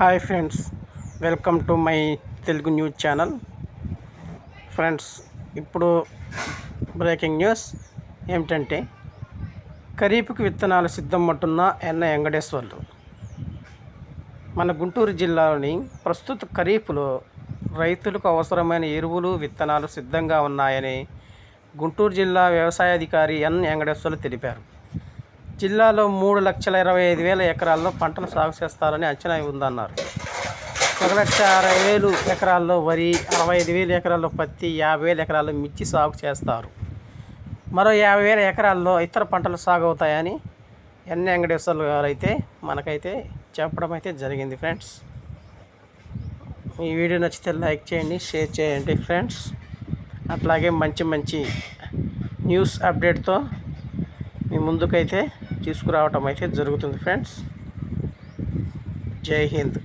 Hi friends welcome to my Telugu news channel. Friends ఇప్పుడు breaking news ఏమిటంటే ఖరీఫ్కి విత్తనాలు సిద్ధమంటున్న ఎన్న వెంకటేశ్వర్లు. మన గుంటూరు జిల్లాలోని ప్రస్తుత ఖరీఫ్లో రైతులకు అవసరమైన ఎరువులు విత్తనాలు సిద్ధంగా ఉన్నాయని గుంటూరు జిల్లా వ్యవసాయాధికారి ఎన్ వెంకటేశ్వర్లు తెలిపారు. జిల్లాలో మూడు లక్షల ఇరవై ఐదు వేల ఎకరాల్లో పంటలు సాగు చేస్తారని అంచనా ఉందన్నారు. ఒక లక్ష అరవై వేలు ఎకరాల్లో వరి అరవై ఐదు వేల ఎకరాల్లో పత్తి యాభై వేల ఎకరాల్లో మిర్చి సాగు చేస్తారు. మరో యాభై వేల ఎకరాల్లో ఇతర పంటలు సాగు అవుతాయని ఎన్. వెంకటేశ్వర్లు గారు అయితే మనకైతే చెప్పడం అయితే జరిగింది ఫ్రెండ్స్. ఈ వీడియో నచ్చితే లైక్ చేయండి షేర్ చేయండి ఫ్రెండ్స్. అట్లాగే మంచి మంచి న్యూస్ అప్డేట్తో మీ ముందుకైతే తీసుకురావటం అయితే జరుగుతుంది ఫ్రెండ్స్. జై హింద్.